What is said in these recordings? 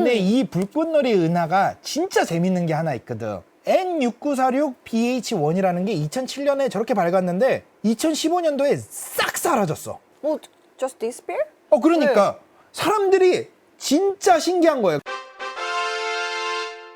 근데 이 불꽃놀이 은하가 진짜 재밌는 게 하나 있거든. N6946BH1이라는 게 2007년에 저렇게 밝았는데 2015년도에 싹 사라졌어. 뭐 just disappear? 어 그러니까 사람들이 진짜 신기한 거예요.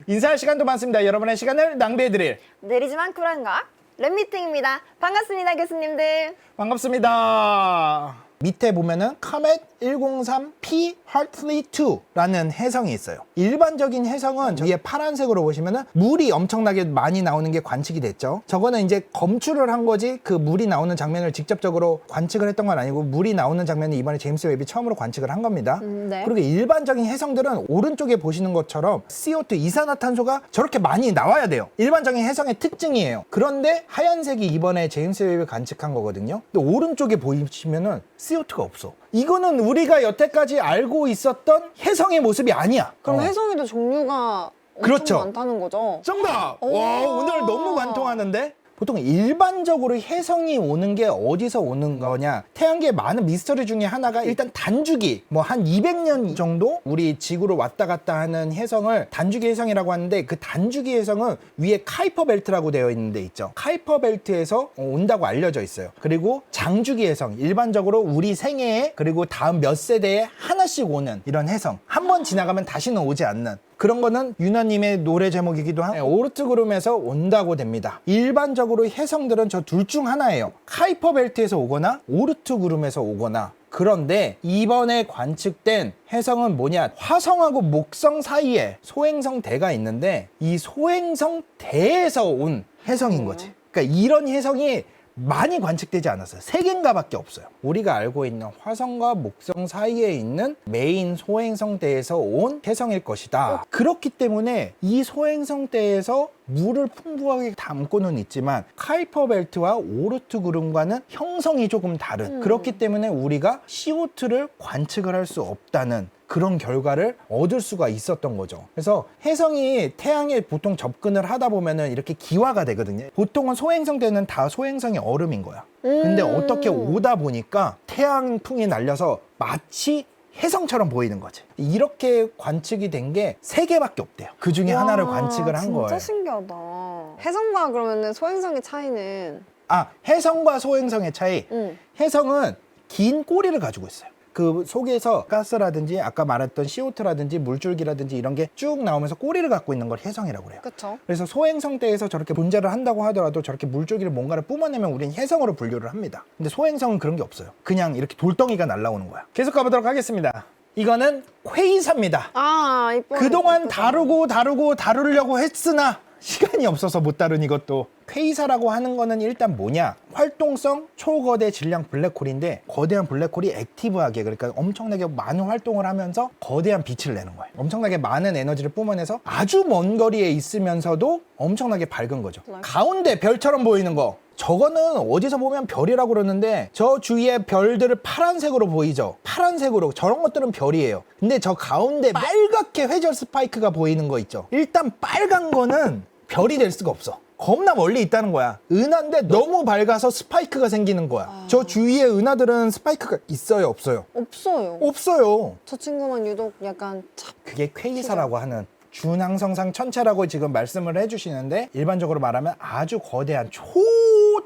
인사할 시간도 많습니다. 여러분의 시간을 낭비해드릴 느리지만 쿨한가? 랩미팅입니다. 반갑습니다, 교수님들. 반갑습니다. 밑에 보면은 카멧 103P Hartley 2라는 해성이 있어요. 일반적인 해성은 위에 파란색으로 보시면은 물이 엄청나게 많이 나오는 게 관측이 됐죠. 저거는 이제 검출을 한 거지 그 물이 나오는 장면을 직접적으로 관측을 했던 건 아니고 물이 나오는 장면을 이번에 제임스 웹이 처음으로 관측을 한 겁니다. 음, 네. 그리고 일반적인 해성들은 오른쪽에 보시는 것처럼 CO2 이산화탄소가 저렇게 많이 나와야 돼요. 일반적인 해성의 특징이에요. 그런데 하얀색이 이번에 제임스 웹이 관측한 거거든요. 근데 오른쪽에 보시면은 CO2가 없어. 이거는 우리가 여태까지 알고 있었던 해성의 모습이 아니야. 그럼 어. 해성에도 종류가 엄청 그렇죠. 많다는 거죠? 정답! 오. 와, 오늘 너무 관통하는데? 보통 일반적으로 해성이 오는 게 어디서 오는 거냐? 태양계의 많은 미스터리 중에 하나가 일단 단주기, 뭐 한 200년 정도 우리 지구로 왔다 갔다 하는 해성을 단주기 해성이라고 하는데 그 단주기 해성은 위에 카이퍼 벨트라고 되어 있는 데 있죠. 카이퍼 벨트에서 온다고 알려져 있어요. 그리고 장주기 해성, 일반적으로 우리 생애에 그리고 다음 몇 세대에 하나씩 오는 이런 해성. 한 번 지나가면 다시는 오지 않는 그런 거는 유나님의 노래 제목이기도 한 오르트 그룹에서 온다고 됩니다. 일반적으로 해성들은 저 둘 중 하나예요. 카이퍼 벨트에서 오거나 오르트 그룹에서 오거나 그런데 이번에 관측된 해성은 뭐냐? 화성하고 목성 사이에 소행성 대가 있는데 이 소행성 대에서 온 해성인 거지. 그러니까 이런 해성이 많이 관측되지 않았어요. 세 개인가밖에 없어요. 우리가 알고 있는 화성과 목성 사이에 있는 메인 소행성대에서 온 해성일 것이다. 그렇기 때문에 이 소행성대에서 물을 풍부하게 담고는 있지만 카이퍼 벨트와 오르트 구름과는 형성이 조금 다른. 그렇기 때문에 우리가 CO2를 관측을 할 수 없다는 그런 결과를 얻을 수가 있었던 거죠. 그래서 해성이 태양에 보통 접근을 하다 보면은 이렇게 기화가 되거든요. 보통은 소행성 때는 다 소행성이 얼음인 거야. 근데 음. 어떻게 오다 보니까 태양풍이 날려서 마치 해성처럼 보이는 거지. 이렇게 관측이 된 게 세 개밖에 없대요. 그 중에 하나를 와, 관측을 한 진짜 거예요. 신기하다. 해성과 그러면은 소행성의 차이는 아, 해성과 소행성의 차이. 음. 해성은 긴 꼬리를 가지고 있어요. 그 속에서 가스라든지 아까 말했던 CO2라든지 물줄기라든지 이런 게 쭉 나오면서 꼬리를 갖고 있는 걸 해성이라고 그래요. 그쵸? 그래서 소행성대에서 저렇게 분자를 한다고 하더라도 저렇게 물줄기를 뭔가를 뿜어내면 우리는 해성으로 분류를 합니다. 근데 소행성은 그런 게 없어요. 그냥 이렇게 돌덩이가 날라오는 거야. 계속 가보도록 하겠습니다. 이거는 퀘이사입니다. 아, 이뻐. 그동안 다루고 다루고 다루려고 했으나 시간이 없어서 못 다룬 이것도 퀘이사라고 하는 거는 일단 뭐냐? 활동성 초거대 질량 블랙홀인데 거대한 블랙홀이 액티브하게 그러니까 엄청나게 많은 활동을 하면서 거대한 빛을 내는 거예요. 엄청나게 많은 에너지를 뿜어내서 아주 먼 거리에 있으면서도 엄청나게 밝은 거죠. 가운데 별처럼 보이는 거. 저거는 어디서 보면 별이라고 그러는데 저 주위에 별들을 파란색으로 보이죠? 파란색으로. 저런 것들은 별이에요. 근데 저 가운데 빨갛게 회절 스파이크가 보이는 거 있죠? 일단 빨간 거는 별이 될 수가 없어 겁나 멀리 있다는 거야 은하인데 너무 밝아서 스파이크가 생기는 거야 저 주위에 은하들은 스파이크가 있어요 없어요 없어요. 없어요 저 친구만 유독 약간 참. 그게 퀘이사라고 하는 준항성상 천체라고 지금 말씀을 해주시는데 일반적으로 말하면 아주 거대한 초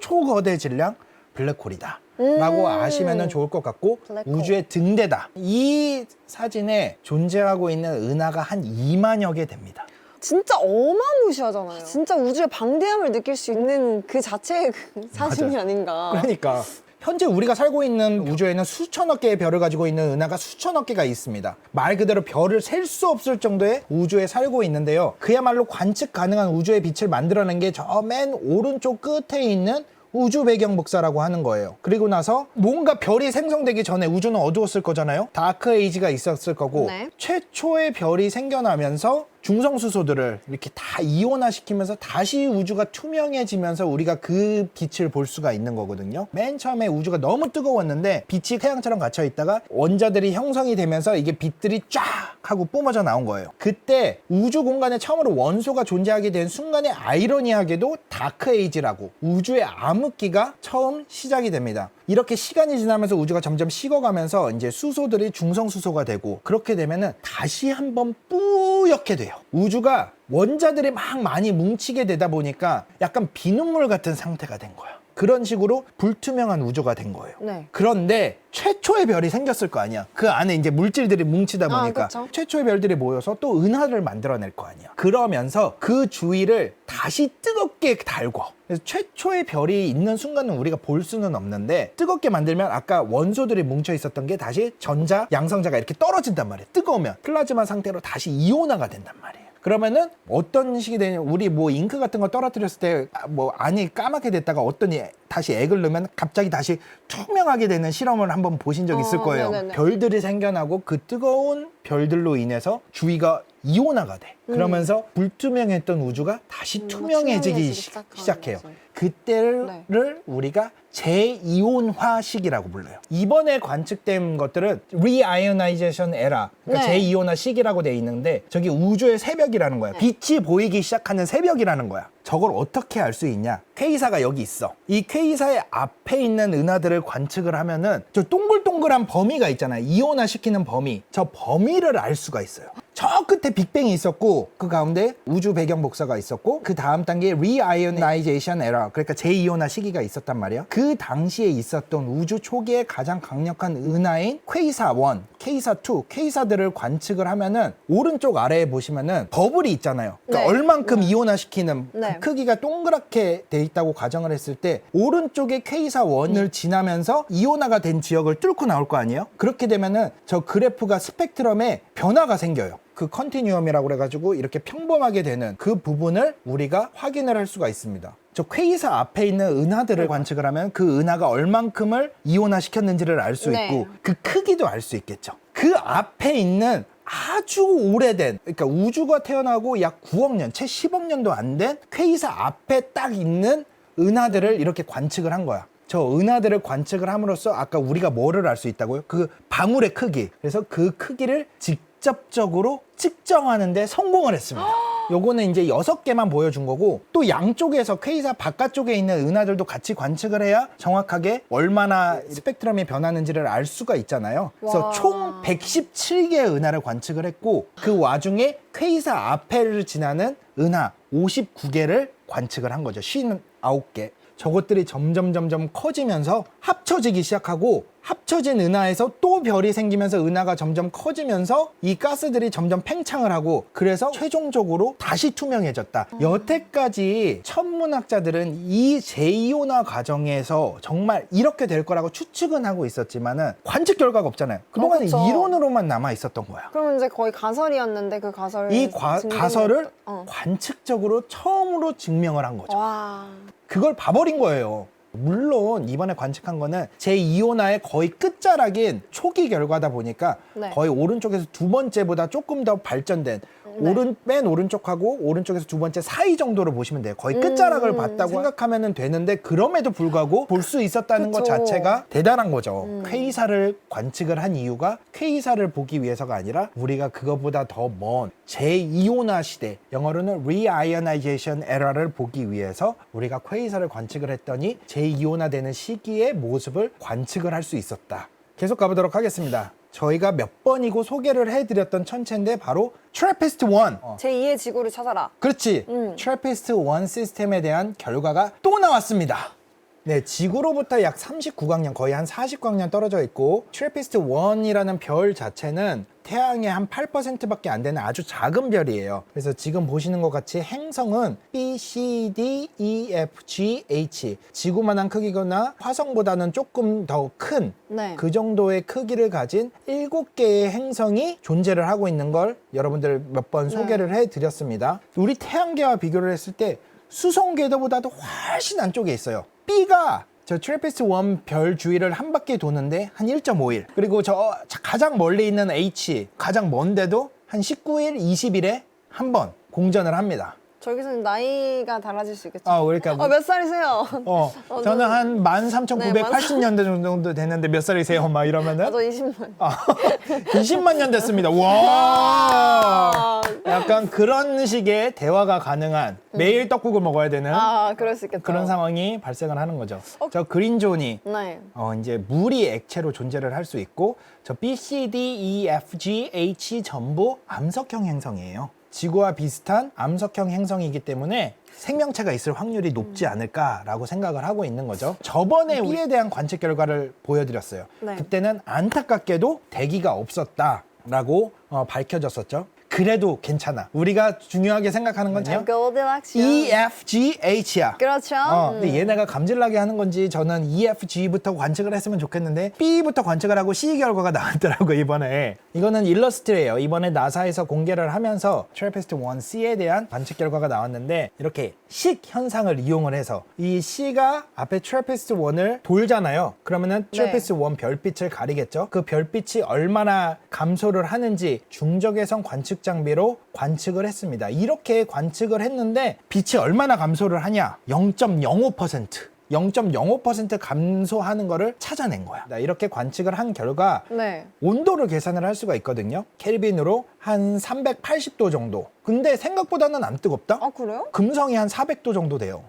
초거대 질량 블랙홀이다. 라고 음. 아시면 좋을 것 같고 블랙홀. 우주의 등대다. 이 사진에 존재하고 있는 은하가 한 2만여 개 됩니다. 진짜 어마무시하잖아요. 진짜 우주의 방대함을 느낄 수 있는 그 자체의 그 사진이 맞아요. 아닌가. 그러니까 현재 우리가 살고 있는 우주에는 수천억 개의 별을 가지고 있는 은하가 수천억 개가 있습니다. 말 그대로 별을 셀 수 없을 정도의 우주에 살고 있는데요. 그야말로 관측 가능한 우주의 빛을 만들어낸 게 저 맨 오른쪽 끝에 있는 우주 배경 복사라고 하는 거예요. 그리고 나서 뭔가 별이 생성되기 전에 우주는 어두웠을 거잖아요. 다크 에이지가 있었을 거고 네. 최초의 별이 생겨나면서 중성수소들을 이렇게 다 이온화시키면서 다시 우주가 투명해지면서 우리가 그 빛을 볼 수가 있는 거거든요. 맨 처음에 우주가 너무 뜨거웠는데 빛이 태양처럼 갇혀 있다가 원자들이 형성이 되면서 이게 빛들이 쫙 하고 뿜어져 나온 거예요. 그때 우주 공간에 처음으로 원소가 존재하게 된 순간에 아이러니하게도 다크 에이지라고 우주의 암흑기가 처음 시작이 됩니다. 이렇게 시간이 지나면서 우주가 점점 식어가면서 이제 수소들이 중성 수소가 되고 그렇게 되면은 다시 한번 뿌옇게 돼요. 우주가 원자들이 막 많이 뭉치게 되다 보니까 약간 비눗물 같은 상태가 된 거야. 그런 식으로 불투명한 우주가 된 거예요. 네. 그런데 최초의 별이 생겼을 거 아니야. 그 안에 이제 물질들이 뭉치다 아, 보니까 그쵸. 최초의 별들이 모여서 또 은하를 만들어낼 거 아니야. 그러면서 그 주위를 다시 뜨겁게 달궈. 그래서 최초의 별이 있는 순간은 우리가 볼 수는 없는데 뜨겁게 만들면 아까 원소들이 뭉쳐 있었던 게 다시 전자, 양성자가 이렇게 떨어진단 말이에요. 뜨거우면 플라즈마 상태로 다시 이온화가 된단 말이에요. 그러면은 어떤 식이 되냐 우리 뭐 잉크 같은 거 떨어뜨렸을 때 뭐 안이 까맣게 됐다가 어떤 애- 다시 액을 넣으면 갑자기 다시 투명하게 되는 실험을 한번 보신 적 있을 어, 거예요. 네네네. 별들이 생겨나고 그 뜨거운 별들로 인해서 주위가 이온화가 돼. 그러면서 불투명했던 우주가 다시 음, 투명해지기 투명해지기 시- 시작하는 시작해요. 거죠. 그때를 네. 우리가 재이온화 시기라고 불러요. 이번에 관측된 것들은 reionization era, 그러니까 네. 재이온화 시기라고 돼 있는데 저기 우주의 새벽이라는 거야. 네. 빛이 보이기 시작하는 새벽이라는 거야. 저걸 어떻게 알 수 있냐? 퀘이사가 여기 있어. 이 퀘이사의 앞에 있는 은하들을 관측을 하면은 저 동글동글한 범위가 있잖아요. 이온화 시키는 범위. 저 범위를 알 수가 있어요. 저 끝에 빅뱅이 있었고 그 가운데 우주 배경 복사가 있었고 그 다음 단계에 reionization era 그러니까 재이온화 시기가 있었단 말이야. 그 당시에 있었던 우주 초기의 가장 강력한 은하인 퀘이사 1, 퀘이사 2, 퀘이사들을 관측을 하면은 오른쪽 아래에 보시면은 버블이 있잖아요. 그러니까 네. 얼만큼 이온화 시키는 네. 그 크기가 동그랗게 돼 있다고 가정을 했을 때 오른쪽에 K사 원을 지나면서 이온화가 된 지역을 뚫고 나올 거 아니에요? 그렇게 되면은 저 그래프가 스펙트럼에 변화가 생겨요. 그 컨티뉴엄이라고 그래가지고 이렇게 평범하게 되는 그 부분을 우리가 확인을 할 수가 있습니다. 저 퀘이사 앞에 있는 은하들을 관측을 하면 그 은하가 얼만큼을 이온화 시켰는지를 알 수 네. 있고 그 크기도 알 수 있겠죠. 그 앞에 있는 아주 오래된 그러니까 우주가 태어나고 약 9억 년, 채 10억 년도 안된 퀘이사 앞에 딱 있는 은하들을 이렇게 관측을 한 거야. 저 은하들을 관측을 함으로써 아까 우리가 뭐를 알 수 있다고요? 그 방울의 크기. 그래서 그 크기를 직 접적으로 측정하는데 성공을 했습니다. 요거는 이제 여섯 개만 보여준 거고 또 양쪽에서 퀘이사 바깥쪽에 있는 은하들도 같이 관측을 해야 정확하게 얼마나 스펙트럼이 변하는지를 알 수가 있잖아요. 그래서 와. 총 117개의 은하를 관측을 했고 그 와중에 퀘이사 앞에를 지나는 은하 59개를 관측을 한 거죠. 59개. 저것들이 점점 점점 커지면서 합쳐지기 시작하고 합쳐진 은하에서 또 별이 생기면서 은하가 점점 커지면서 이 가스들이 점점 팽창을 하고 그래서 최종적으로 다시 투명해졌다. 여태까지 천문학자들은 이 재이온화 과정에서 정말 이렇게 될 거라고 추측은 하고 있었지만은 관측 결과가 없잖아요. 그동안은 그쵸. 이론으로만 남아 있었던 거야. 그럼 이제 거의 가설이었는데 그 가설 이 과- 증명을- 가설을 어. 관측적으로 처음으로 증명을 한 거죠. 와 그걸 봐버린 거예요. 물론 이번에 관측한 거는 제2호나의 거의 끝자락인 초기 결과다 보니까 네. 거의 오른쪽에서 두 번째보다 조금 더 발전된 네. 오른 맨 오른쪽하고 오른쪽에서 두 번째 사이 정도로 보시면 돼요. 거의 끝자락을 음. 봤다고 생각하면은 되는데 그럼에도 불구하고 볼 수 있었다는 것 그쵸. 자체가 대단한 거죠. 음. 퀘이사를 관측을 한 이유가 퀘이사를 보기 위해서가 아니라 우리가 그거보다 더 먼 제2호나 시대, 영어로는 reionization era를 보기 위해서 우리가 퀘이사를 관측을 했더니 제2호나 되는 시기의 모습을 관측을 할 수 있었다. 계속 가보도록 하겠습니다. 저희가 몇 번이고 소개를 해드렸던 천체인데 바로 트래피스트 1. 어. 제2의 지구를 찾아라 그렇지. 음. 트래피스트 1 시스템에 대한 결과가 또 나왔습니다. 네, 지구로부터 약 39광년, 거의 한 40광년 떨어져 있고 트래피스트 1이라는 별 자체는 태양의 한 8%밖에 안 되는 아주 작은 별이에요. 그래서 지금 보시는 것 같이 행성은 B, C, D, E, F, G, H 지구만한 크기거나 화성보다는 조금 더큰 네. 그 정도의 크기를 가진 일곱 개의 행성이 존재를 하고 있는 걸 여러분들 몇번 네. 소개를 해드렸습니다. 우리 태양계와 비교를 했을 때 수성 궤도보다도 훨씬 안쪽에 있어요. B가 저 트래피스트 1별 주위를 한 바퀴 도는데 한 1.5일. 그리고 저 가장 멀리 있는 H 가장 먼데도 한 19일, 20일에 한 번 공전을 합니다. 저기서는 나이가 달라질 수 있겠죠 아, 그러니까 어, 몇 살이세요? 어, 어, 저는 한 13,980년대 정도 됐는데 몇 살이세요? 막 이러면은 아, 저 20만 아, 20만 년 됐습니다. 와. 야, 약간 그런 식의 대화가 가능한 매일 떡국을 먹어야 되는 아 그럴 수 있겠다. 그런 상황이 발생을 하는 거죠. 저 그린존이 네. 어, 이제 물이 액체로 존재를 할 수 있고 저 B, C, D, E, F, G, H 전부 암석형 행성이에요. 지구와 비슷한 암석형 행성이기 때문에 생명체가 있을 확률이 높지 음. 않을까라고 생각을 하고 있는 거죠. 저번에 B에 대한 관측 결과를 보여드렸어요. 네. 그때는 안타깝게도 대기가 없었다라고 어, 밝혀졌었죠. 그래도 괜찮아. 우리가 중요하게 생각하는 건요. 골디락스. E, F, G, H야. 그렇죠. 어, 음. 근데 얘네가 감질나게 하는 건지 저는 EFG부터 관측을 했으면 좋겠는데 B부터 관측을 하고 C 결과가 나왔더라고 이번에 이거는 일러스트예요 이번에 나사에서 공개를 하면서 트래피스트 1C에 대한 관측 결과가 나왔는데 이렇게 식 현상을 이용을 해서 이 C가 앞에 트래피스트 1을 돌잖아요 그러면은 네. 트래피스트 1 별빛을 가리겠죠 그 별빛이 얼마나 감소를 하는지 중적외선 관측 장비로 관측을 했습니다 이렇게 관측을 했는데 빛이 얼마나 감소를 하냐 0.05% 0.05% 감소하는 거를 찾아낸 거야. 나 이렇게 관측을 한 결과 네. 온도를 계산을 할 수가 있거든요. 켈빈으로 한 380도 정도. 근데 생각보다는 안 뜨겁다? 아 그래요? 금성이 한 400도 정도 돼요.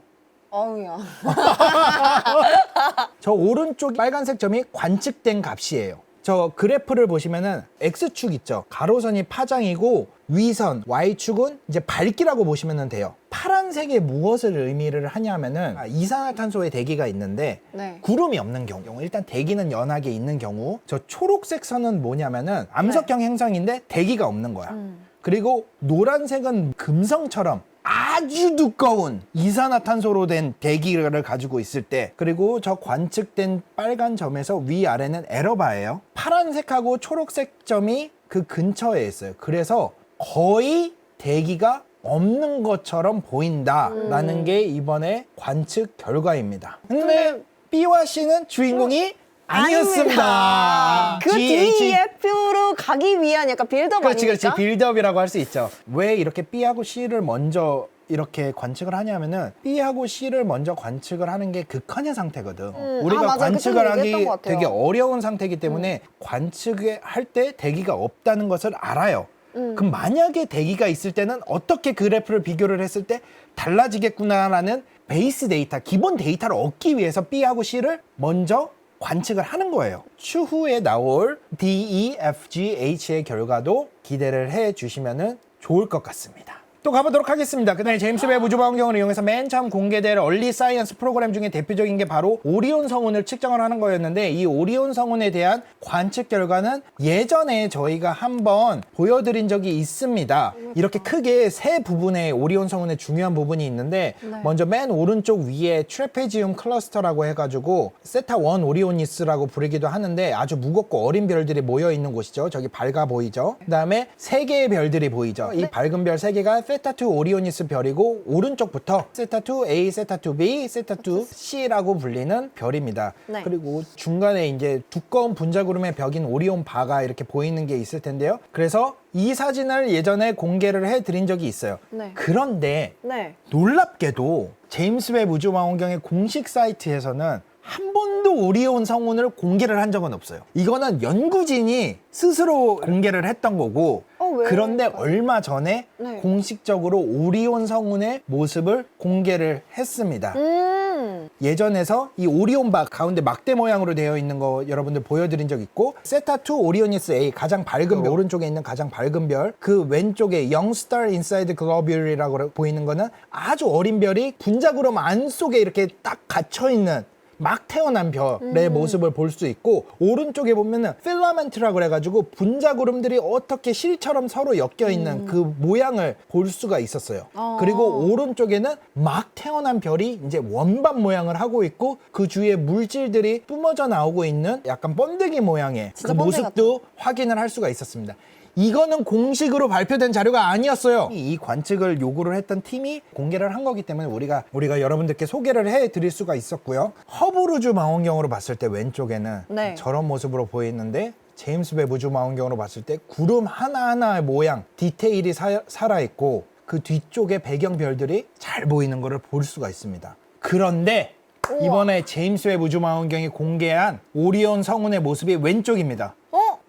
아우야. 저 오른쪽 빨간색 점이 관측된 값이에요. 저 그래프를 보시면은 X축 있죠. 가로선이 파장이고 위선 Y축은 이제 밝기라고 보시면 돼요. 파란색이 무엇을 의미를 하냐면은 아, 이산화탄소의 대기가 있는데 네. 구름이 없는 경우 일단 대기는 연하게 있는 경우 저 초록색 선은 뭐냐면은 암석형 행성인데 대기가 없는 거야. 음. 그리고 노란색은 금성처럼 아주 두꺼운 이산화탄소로 된 대기를 가지고 있을 때 그리고 저 관측된 빨간 점에서 위아래는 에러바예요. 파란색하고 초록색 점이 그 근처에 있어요. 그래서 거의 대기가 없는 것처럼 보인다라는 게 이번에 관측 결과입니다. 근데 B와 C는 주인공이 아니었습니다. 그 GH. DEF로 가기 위한 약간 빌드업 그렇지, 아닙니까? 그렇지. 빌드업이라고 할 수 있죠. 왜 이렇게 B하고 C를 먼저 이렇게 관측을 하냐면은 B하고 C를 먼저 관측을 하는 게 극한의 상태거든. 음, 우리가 아. 관측을 그때도 하기 얘기했던 것 같아요. 음. 되게 어려운 상태이기 때문에 관측을 할때 대기가 없다는 것을 알아요. 음. 그럼 만약에 대기가 있을 때는 어떻게 그래프를 비교를 했을 때 달라지겠구나라는 베이스 데이터, 기본 데이터를 얻기 위해서 B하고 C를 먼저 관측을 하는 거예요. 추후에 나올 D, E, F, G, H의 결과도 기대를 해 주시면 좋을 것 같습니다. 또 가보도록 하겠습니다. 그날 제임스 웹 우주방경을 이용해서 맨 처음 공개될 얼리 사이언스 프로그램 중에 대표적인 게 바로 오리온 성운을 측정을 하는 거였는데 이 오리온 성운에 대한 관측 결과는 예전에 저희가 한번 보여드린 적이 있습니다. 이렇게 크게 세 부분의 오리온 성운의 중요한 부분이 있는데 네. 먼저 맨 오른쪽 위에 트레페지움 클러스터라고 해가지고 세타 원 오리오니스라고 부르기도 하는데 아주 무겁고 어린 별들이 모여 있는 곳이죠. 저기 밝아 보이죠. 그다음에 세 개의 별들이 보이죠. 이 밝은 별 세 개가 세타2 오리오니스 별이고 오른쪽부터 세타2 A, 세타2 B, 세타2 C라고 불리는 별입니다. 네. 그리고 중간에 이제 두꺼운 분자구름의 벽인 오리온 바가 이렇게 보이는 게 있을 텐데요. 그래서 이 사진을 예전에 공개를 해드린 적이 있어요. 네. 그런데 네. 놀랍게도 제임스 웹 우주망원경의 공식 사이트에서는 한 번도 오리온 성운을 공개를 한 적은 없어요. 이거는 연구진이 스스로 공개를 했던 거고 어, 왜요? 그런데 얼마 전에 네. 공식적으로 오리온 성운의 모습을 공개를 했습니다. 음. 예전에서 이 오리온 박 가운데 막대 모양으로 되어 있는 거 여러분들 보여드린 적 있고 세타2 오리오니스 A 가장 밝은 별 오른쪽에 있는 가장 밝은 별 그 왼쪽에 Star Inside Globule이라고 보이는 거는 아주 어린 별이 분자구름 안 속에 이렇게 딱 갇혀 있는 막 태어난 별의 모습을 볼 수 있고 오른쪽에 보면은 필라멘트라고 그래가지고 분자 구름들이 어떻게 실처럼 서로 엮여 있는 그 모양을 볼 수가 있었어요. 어. 그리고 오른쪽에는 막 태어난 별이 이제 원반 모양을 하고 있고 그 주위에 물질들이 뿜어져 나오고 있는 약간 번데기 모양의 그 진짜 번데기 모습도 확인을 할 수가 있었습니다. 이거는 공식으로 발표된 자료가 아니었어요. 이 관측을 요구를 했던 팀이 공개를 한 거기 때문에 우리가 우리가 여러분들께 소개를 해 드릴 수가 있었고요. 허브루즈 망원경으로 봤을 때 왼쪽에는 네. 저런 모습으로 보이는데 제임스 웹 우주 망원경으로 봤을 때 구름 하나하나의 모양, 디테일이 사, 살아있고 그 뒤쪽에 배경 별들이 잘 보이는 것을 볼 수가 있습니다. 그런데 이번에 제임스 웹 우주 망원경이 공개한 오리온 성운의 모습이 왼쪽입니다.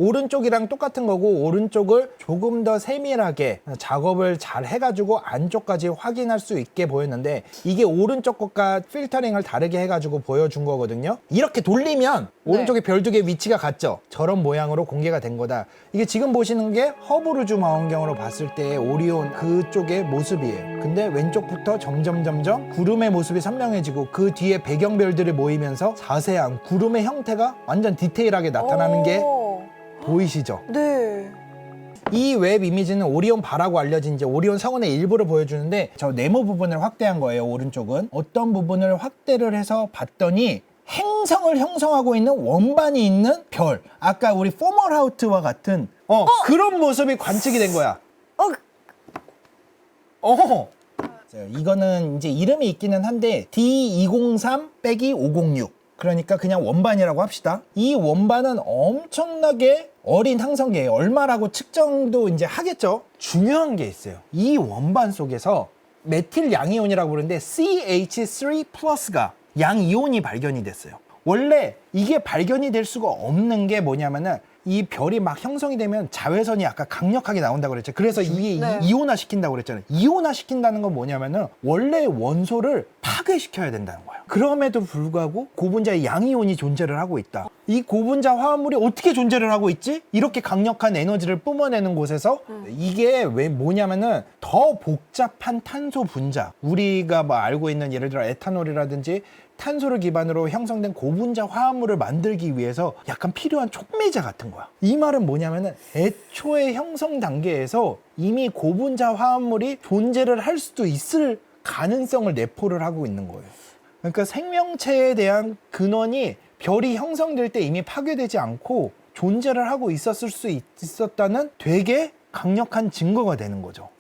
어? 오른쪽이랑 똑같은 거고 오른쪽을 조금 더 세밀하게 작업을 잘 해가지고 안쪽까지 확인할 수 있게 보였는데 이게 오른쪽 것과 필터링을 다르게 해가지고 보여준 거거든요. 이렇게 돌리면 오른쪽에 별 두 개 위치가 같죠. 저런 모양으로 공개가 된 거다. 이게 지금 보시는 게 허브루즈 망원경으로 봤을 때 오리온 그쪽의 모습이에요. 근데 왼쪽부터 점점 점점 구름의 모습이 선명해지고 그 뒤에 배경별들이 모이면서 자세한 구름의 형태가 완전 디테일하게 나타나는 게 오. 보이시죠? 네. 이 웹 이미지는 오리온 바라고 알려진 이제 오리온 성운의 일부를 보여주는데 저 네모 부분을 확대한 거예요 오른쪽은. 어떤 부분을 확대를 해서 봤더니 행성을 형성하고 있는 원반이 있는 별. 아까 우리 포멀하우트와 같은 어, 그런 모습이 관측이 된 거야. 어, 어. 자, 이거는 이제 이름이 있기는 한데 D203 빼기 506 그러니까 그냥 원반이라고 합시다. 이 원반은 엄청나게 어린 항성계예요. 얼마라고 측정도 이제 하겠죠. 중요한 게 있어요. 이 원반 속에서 메틸 양이온이라고 부르는데 CH3 플러스가 양이온이 발견이 됐어요. 원래 이게 발견이 될 수가 없는 게 뭐냐면은 이 별이 막 형성이 되면 자외선이 아까 강력하게 나온다고 그랬죠. 그래서 이게 네. 이- 이온화 시킨다고 그랬잖아요. 이온화 시킨다는 건 뭐냐면은 원래 원소를 파괴시켜야 된다는 거예요. 그럼에도 불구하고 고분자의 양이온이 존재를 하고 있다. 이 고분자 화합물이 어떻게 존재를 하고 있지? 이렇게 강력한 에너지를 뿜어내는 곳에서 이게 왜 뭐냐면은 더 복잡한 탄소 분자 우리가 뭐 알고 있는 예를 들어 에탄올이라든지 탄소를 기반으로 형성된 고분자 화합물을 만들기 위해서 약간 필요한 촉매제 같은 거야. 이 말은 뭐냐면은 애초에 형성 단계에서 이미 고분자 화합물이 존재를 할 수도 있을 가능성을 내포를 하고 있는 거예요. 그러니까 생명체에 대한 근원이 별이 형성될 때 이미 파괴되지 않고 존재를 하고 있었을 수 있- 있었다는 되게 강력한 증거가 되는 거죠.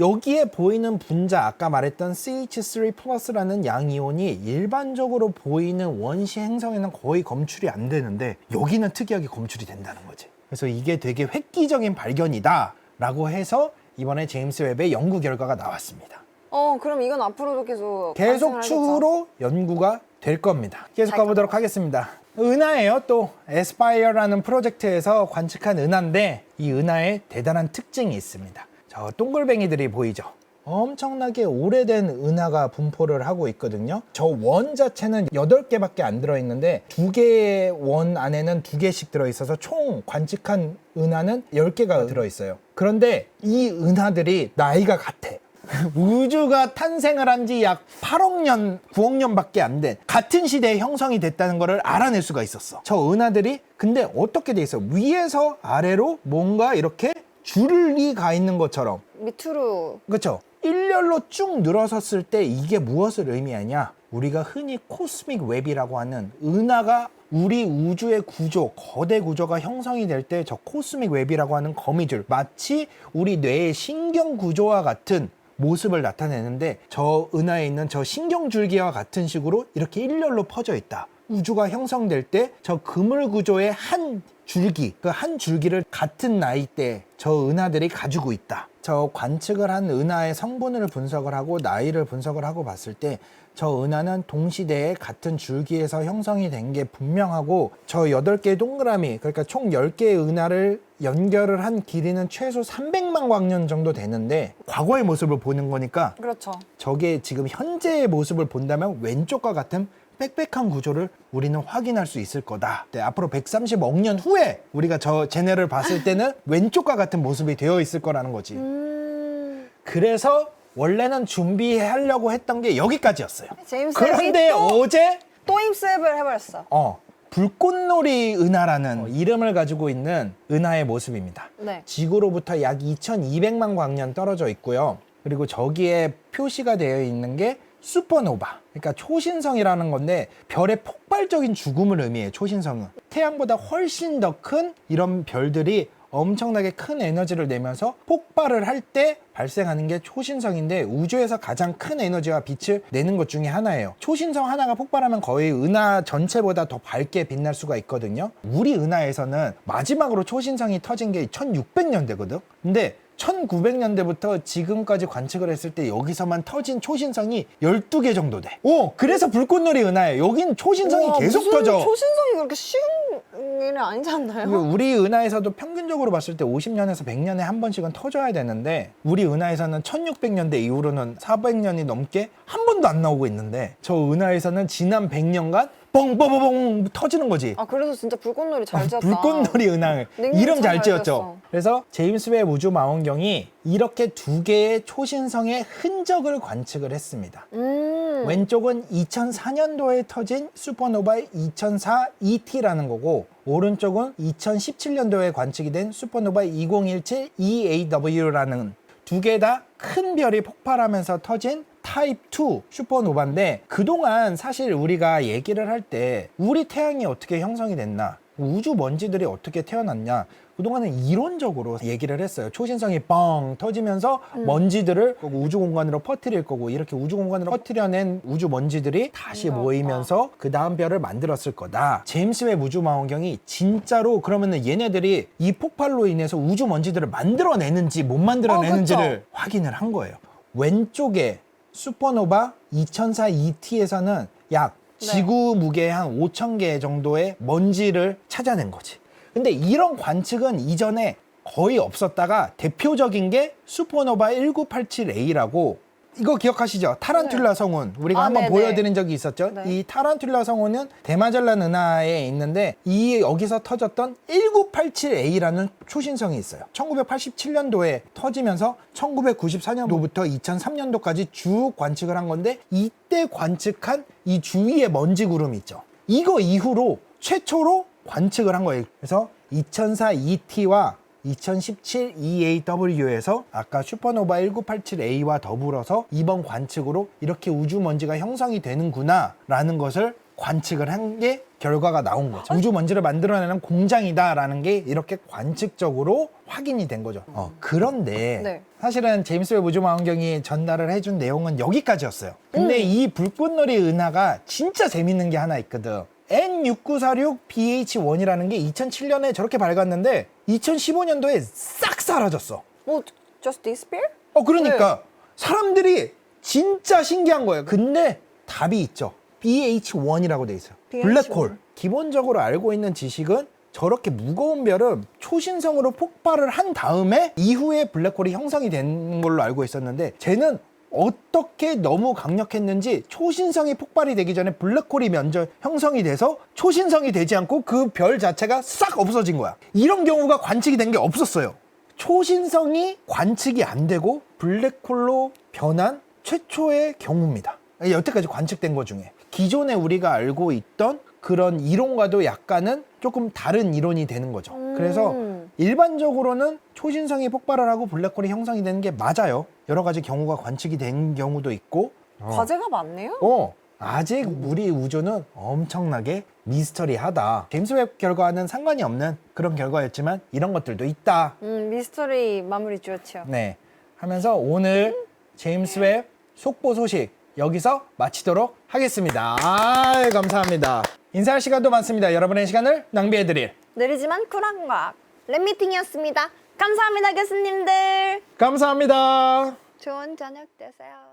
여기에 보이는 분자 아까 말했던 CH3 플러스라는 양이온이 일반적으로 보이는 원시 행성에는 거의 검출이 안 되는데 여기는 특이하게 검출이 된다는 거지. 그래서 이게 되게 획기적인 발견이다라고 해서 이번에 제임스 웹의 연구 결과가 나왔습니다. 어, 그럼 이건 앞으로도 계속 계속 추후로 연구가 될 겁니다. 계속 잘 가보도록 하겠습니다. 은하예요. 또 에스파이어라는 프로젝트에서 관측한 은하인데 이 은하에 대단한 특징이 있습니다. 저 동글뱅이들이 보이죠? 엄청나게 오래된 은하가 분포를 하고 있거든요. 저 원 자체는 8개밖에 안 들어있는데 두 개의 원 안에는 두 개씩 들어있어서 총 관측한 은하는 10개가 들어있어요. 그런데 이 은하들이 나이가 같아. 우주가 탄생을 한 지 약 8억 년, 9억 년밖에 안 된 같은 시대에 형성이 됐다는 것을 알아낼 수가 있었어. 저 은하들이 근데 어떻게 돼 있어? 위에서 아래로 뭔가 이렇게 줄이 가 있는 것처럼 밑으로 그렇죠? 일렬로 쭉 늘어섰을 때 이게 무엇을 의미하냐? 우리가 흔히 코스믹 웹이라고 하는 은하가 우리 우주의 구조, 거대 구조가 형성이 될 때 저 코스믹 웹이라고 하는 거미줄, 마치 우리 뇌의 신경 구조와 같은 모습을 나타내는데 저 은하에 있는 저 신경 줄기와 같은 식으로 이렇게 일렬로 퍼져 있다. 우주가 형성될 때 저 그물 구조의 한 줄기, 그 한 줄기를 같은 나이대 저 은하들이 가지고 있다. 저 관측을 한 은하의 성분을 분석을 하고 나이를 분석을 하고 봤을 때 저 은하는 동시대에 같은 줄기에서 형성이 된 게 분명하고 저 8개의 동그라미, 그러니까 총 10개의 은하를 연결을 한 길이는 최소 300만 광년 정도 되는데 과거의 모습을 보는 거니까 그렇죠. 저게 지금 현재의 모습을 본다면 왼쪽과 같은 빽빽한 구조를 우리는 확인할 수 있을 거다. 네, 앞으로 130억 년 후에 우리가 저 쟤네를 봤을 때는 왼쪽과 같은 모습이 되어 있을 거라는 거지. 음. 그래서 원래는 준비하려고 했던 게 여기까지였어요. 제임스 그런데 웹이 또, 어제 또 힘셉을 해버렸어. 어 불꽃놀이 은하라는 이름을 가지고 있는 은하의 모습입니다. 네. 지구로부터 약 2200만 광년 떨어져 있고요. 그리고 저기에 표시가 되어 있는 게 슈퍼노바. 그러니까 초신성이라는 건데 별의 폭발적인 죽음을 의미해요. 초신성은. 태양보다 훨씬 더 큰 이런 별들이 엄청나게 큰 에너지를 내면서 폭발을 할 때 발생하는 게 초신성인데 우주에서 가장 큰 에너지와 빛을 내는 것 중에 하나예요. 초신성 하나가 폭발하면 거의 은하 전체보다 더 밝게 빛날 수가 있거든요. 우리 은하에서는 마지막으로 초신성이 터진 게 1600년대거든. 근데 1900년대부터 지금까지 관측을 했을 때 여기서만 터진 초신성이 12개 정도 돼. 오, 그래서 불꽃놀이 은하예요. 여긴 초신성이 우와, 계속 무슨 터져. 초신성이 그렇게 쉬운 아니지 않나요? 이거 우리 은하에서도 평균적으로 봤을 때 50년에서 100년에 한 번씩은 터져야 되는데 우리 은하에서는 1600년대 이후로는 400년이 넘게 한 번도 안 나오고 있는데 저 은하에서는 지난 100년간 뻥뻥뻥뻥 터지는 거지. 아 그래서 진짜 불꽃놀이 잘 지었다. 불꽃놀이 은하 맹구 이름 참잘잘 지었죠. 지었어. 그래서 제임스 웹 우주 망원경이 이렇게 두 개의 초신성의 흔적을 관측을 했습니다. 음. 왼쪽은 2004년도에 터진 슈퍼노바의 2004 ET라는 거고 오른쪽은 2017년도에 관측이 된 슈퍼노바 2017 EAW라는 두 개 다 큰 별이 폭발하면서 터진 타입 2 슈퍼노바인데 그동안 사실 우리가 얘기를 할 때 우리 태양이 어떻게 형성이 됐나 우주 먼지들이 어떻게 태어났냐 그동안은 이론적으로 얘기를 했어요. 초신성이 뻥 터지면서 먼지들을 우주 공간으로 퍼뜨릴 거고 이렇게 우주 공간으로 퍼뜨려낸 우주 먼지들이 다시 그러니까. 모이면서 그 다음 별을 만들었을 거다. 제임스 웹 우주 망원경이 진짜로 그러면은 얘네들이 이 폭발로 인해서 우주 먼지들을 만들어내는지 못 만들어내는지를 그쵸. 확인을 한 거예요. 왼쪽에 슈퍼노바 2004 ET에서는 약 네. 지구 무게 한 5천 개 정도의 먼지를 찾아낸 거지. 근데 이런 관측은 이전에 거의 없었다가 대표적인 게 슈퍼노바 1987A라고 이거 기억하시죠? 타란툴라 성운 우리가 아, 한번 네네. 보여드린 적이 있었죠. 네. 이 타란툴라 성운은 대마젤란 은하에 있는데 이 여기서 터졌던 1987A라는 초신성이 있어요. 1987년도에 터지면서 1994년도부터 2003년도까지 쭉 관측을 한 건데 이때 관측한 이 주위의 먼지 구름 있죠. 이거 이후로 최초로 관측을 한 거예요. 그래서 2004 ET와 2017 EAW에서 아까 슈퍼노바 1987A와 더불어서 이번 관측으로 이렇게 우주 먼지가 형성이 되는구나 라는 것을 관측을 한 게 결과가 나온 거죠. 우주 먼지를 만들어내는 공장이다라는 게 이렇게 관측적으로 확인이 된 거죠. 어, 그런데 네. 사실은 제임스 웹 우주 망원경이 전달을 해준 내용은 여기까지였어요. 근데 이 불꽃놀이 은하가 진짜 재밌는 게 하나 있거든. N6946BH1이라는 게 2007년에 저렇게 밝았는데 2015년도에 싹 사라졌어. 뭐 just disappear? 어 그러니까 사람들이 진짜 신기한 거예요. 근데 답이 있죠. BH1이라고 돼 있어요. BH1. 블랙홀. 기본적으로 알고 있는 지식은 저렇게 무거운 별은 초신성으로 폭발을 한 다음에 이후에 블랙홀이 형성이 된 걸로 알고 있었는데 쟤는 어떻게 너무 강력했는지 초신성이 폭발이 되기 전에 블랙홀이 먼저 형성이 돼서 초신성이 되지 않고 그 별 자체가 싹 없어진 거야. 이런 경우가 관측이 된 게 없었어요. 초신성이 관측이 안 되고 블랙홀로 변한 최초의 경우입니다. 여태까지 관측된 것 중에 기존에 우리가 알고 있던 그런 이론과도 약간은 조금 다른 이론이 되는 거죠. 그래서 음. 일반적으로는 초신성이 폭발을 하고 블랙홀이 형성이 되는 게 맞아요. 여러 가지 경우가 관측이 된 경우도 있고. 과제가 많네요. 어, 아직 우리 우주는 엄청나게 미스터리하다. 제임스 웹 결과와는 상관이 없는 그런 결과였지만 이런 것들도 있다. 음 미스터리 마무리 좋죠. 네. 하면서 오늘 제임스 웹 속보 소식 여기서 마치도록 하겠습니다. 아, 감사합니다. 인사할 시간도 많습니다. 여러분의 시간을 낭비해드릴. 느리지만 쿨한 과학 랩미팅이었습니다. 감사합니다 교수님들. 감사합니다. 좋은 저녁 되세요.